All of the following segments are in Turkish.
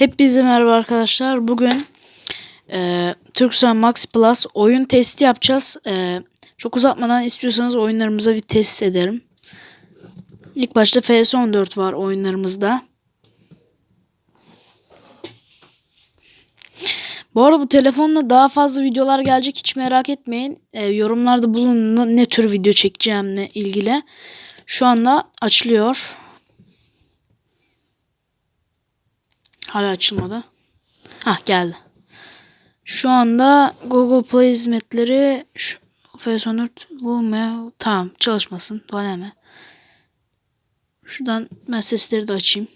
Hepinize merhaba arkadaşlar. Bugün e, Turkcell Max Plus oyun testi yapacağız. E, çok uzatmadan istiyorsanız oyunlarımıza bir test edelim. İlk başta FS14 var oyunlarımızda. Bu arada bu telefonla daha fazla videolar gelecek hiç merak etmeyin. E, yorumlarda bulun ne tür video çekeceğimle ilgili. Şu anda açılıyor. Hala açılmadı. Hah geldi. Şu anda Google Play hizmetleri şu FS14 bu mu? Tamam çalışmasın. Bana ne? Şuradan sesleri de açayım.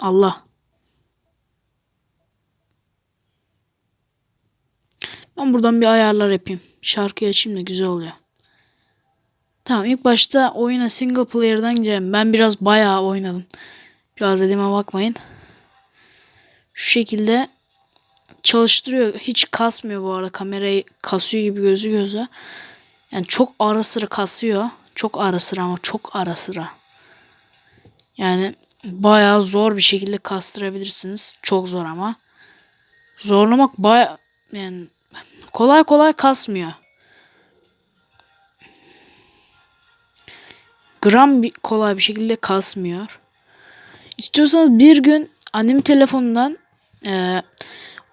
Allah. Ben buradan bir ayarlar yapayım. Şarkıyı açayım da güzel oluyor. Tamam ilk başta oyuna single player'dan girelim. Ben biraz bayağı oynadım. Biraz dediğime bakmayın. Şu şekilde çalıştırıyor. Hiç kasmıyor bu arada. Kamerayı kasıyor gibi gözüküyorsa. Yani çok ara sıra kasıyor. Çok ara sıra ama çok ara sıra. Yani bayağı zor bir şekilde kastırabilirsiniz. Çok zor ama. Zorlamak bayağı yani kolay kolay kasmıyor. Gram bir, kolay bir şekilde kasmıyor. İstiyorsanız bir gün annemin telefonundan e,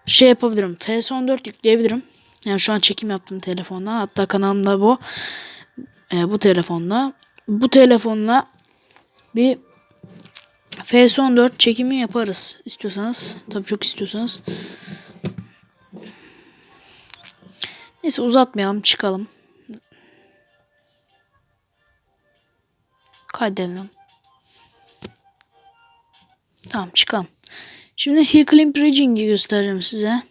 şey yapabilirim. FS14 yükleyebilirim. Yani şu an çekim yaptım telefonla. Hatta kanalımda bu. E, bu telefonla. Bu telefonla bir FS14 çekimi yaparız. istiyorsanız. Tabii çok istiyorsanız. Neyse uzatmayalım çıkalım. Kaydedelim. Tamam çıkalım. Şimdi Climb Bridging'i göstereceğim size.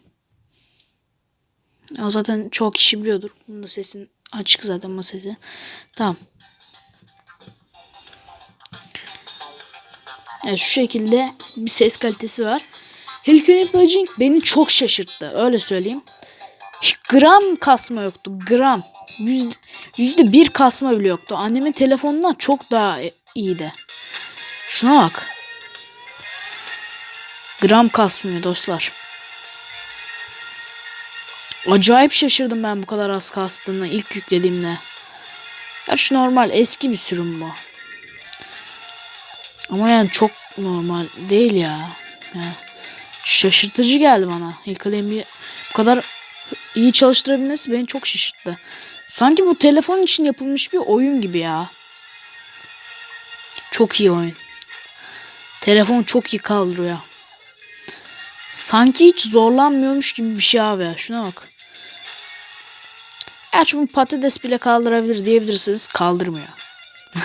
O zaten çok kişi biliyordur. Bunun da sesin açık zaten bu sesi. Tamam. Evet şu şekilde bir ses kalitesi var. Climb Bridging beni çok şaşırttı. Öyle söyleyeyim. Gram kasma yoktu. Gram. Yüzde, yüzde bir kasma bile yoktu. Annemin telefonundan çok daha iyiydi. Şuna bak. Gram kasmıyor dostlar. Acayip şaşırdım ben bu kadar az kastığını ilk yüklediğimde. Gerçi normal eski bir sürüm bu. Ama yani çok normal değil ya. Yani şaşırtıcı geldi bana. İlk bir bu kadar iyi çalıştırabilmesi beni çok şaşırttı. Sanki bu telefon için yapılmış bir oyun gibi ya. Çok iyi oyun. Telefon çok iyi kaldırıyor. Sanki hiç zorlanmıyormuş gibi bir şey abi. Şuna bak. Gerçi bu patates bile kaldırabilir diyebilirsiniz. Kaldırmıyor.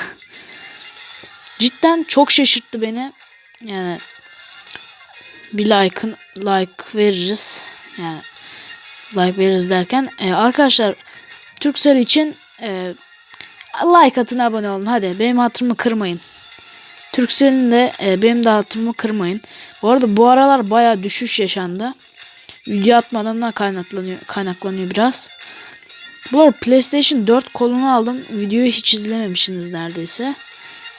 Cidden çok şaşırttı beni. Yani bir like'ın like veririz. Yani like veririz derken e, arkadaşlar Türksel için e, like atın abone olun. Hadi benim hatırımı kırmayın. Türksel'in de e, benim de hatırımı kırmayın. Bu arada bu aralar baya düşüş yaşandı. Video atmadan da kaynaklanıyor, kaynaklanıyor biraz. Bu arada PlayStation 4 kolunu aldım. Videoyu hiç izlememişsiniz neredeyse.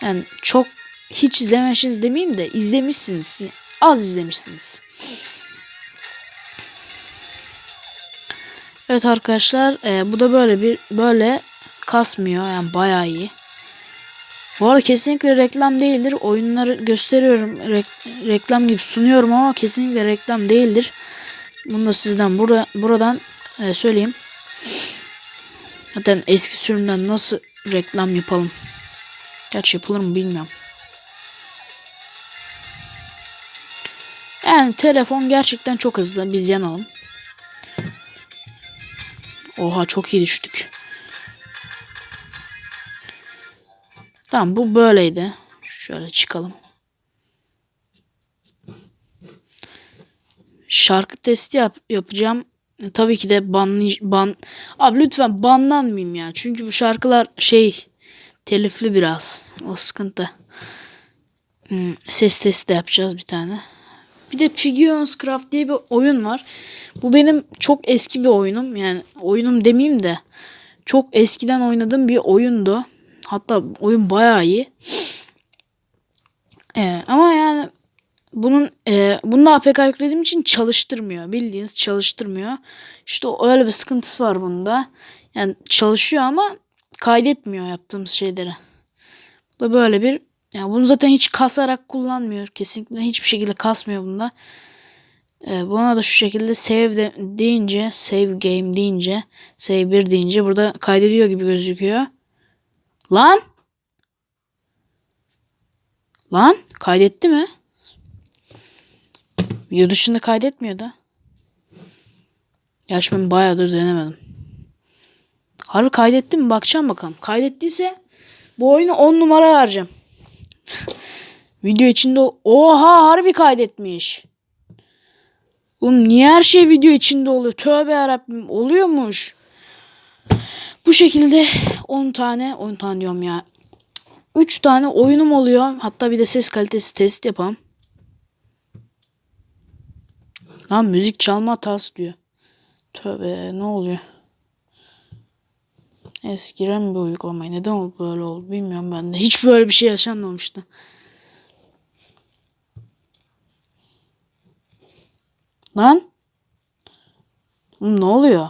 Yani çok hiç izlememişsiniz demeyeyim de izlemişsiniz. Az izlemişsiniz. Evet arkadaşlar e, bu da böyle bir böyle kasmıyor yani bayağı iyi. Bu arada kesinlikle reklam değildir. Oyunları gösteriyorum. Re reklam gibi sunuyorum ama kesinlikle reklam değildir. Bunu da sizden bura buradan e, söyleyeyim. Zaten eski sürümden nasıl reklam yapalım? Gerçi yapılır mı bilmiyorum. Yani telefon gerçekten çok hızlı. Biz yanalım. Oha çok iyi düştük. Tamam bu böyleydi. Şöyle çıkalım. Şarkı testi yap yapacağım. E, tabii ki de ban ban abi lütfen banlanmayayım ya. Çünkü bu şarkılar şey telifli biraz. O sıkıntı. Hmm, ses testi yapacağız bir tane. Bir de Figures Craft diye bir oyun var. Bu benim çok eski bir oyunum. Yani oyunum demeyeyim de çok eskiden oynadığım bir oyundu. Hatta oyun bayağı iyi. Ee, ama yani bunun e, bunda APK yüklediğim için çalıştırmıyor. Bildiğiniz çalıştırmıyor. İşte öyle bir sıkıntısı var bunda. Yani çalışıyor ama kaydetmiyor yaptığımız şeyleri. Bu da böyle bir yani bunu zaten hiç kasarak kullanmıyor. Kesinlikle hiçbir şekilde kasmıyor bunda. Ee, buna da şu şekilde save de, deyince save game deyince save 1 deyince burada kaydediyor gibi gözüküyor. Lan! Lan kaydetti mi? Video dışında kaydetmiyor da. Gerçi ben bayağıdır denemedim. Harbi kaydetti mi? Bakacağım bakalım. Kaydettiyse bu oyunu 10 numara vereceğim. Video içinde Oha harbi kaydetmiş. Oğlum niye her şey video içinde oluyor? Tövbe yarabbim oluyormuş. Bu şekilde 10 tane 10 tane diyorum ya. 3 tane oyunum oluyor. Hatta bir de ses kalitesi test yapalım. Lan müzik çalma hatası diyor. Tövbe ne oluyor? Es giren bir uygulamayı. Neden oldu böyle oldu bilmiyorum ben de. Hiç böyle bir şey yaşanmamıştı. Lan? Ne oluyor?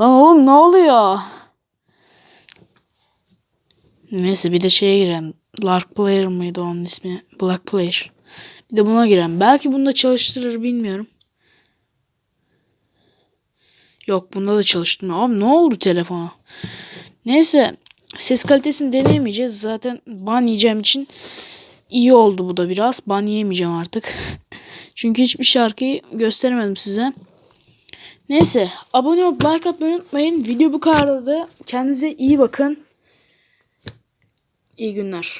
Lan oğlum ne oluyor? Neyse bir de şeye girelim. Lark Player mıydı onun ismi? Black Player. Bir de buna girelim. Belki bunda çalıştırır bilmiyorum. Yok bunda da çalıştırmıyor. Abi ne oldu telefona? Neyse ses kalitesini deneyemeyeceğiz. Zaten ban yiyeceğim için iyi oldu bu da biraz. Ban yemeyeceğim artık. Çünkü hiçbir şarkıyı gösteremedim size. Neyse abone olup like atmayı unutmayın. Video bu kadardı. Kendinize iyi bakın. İyi günler.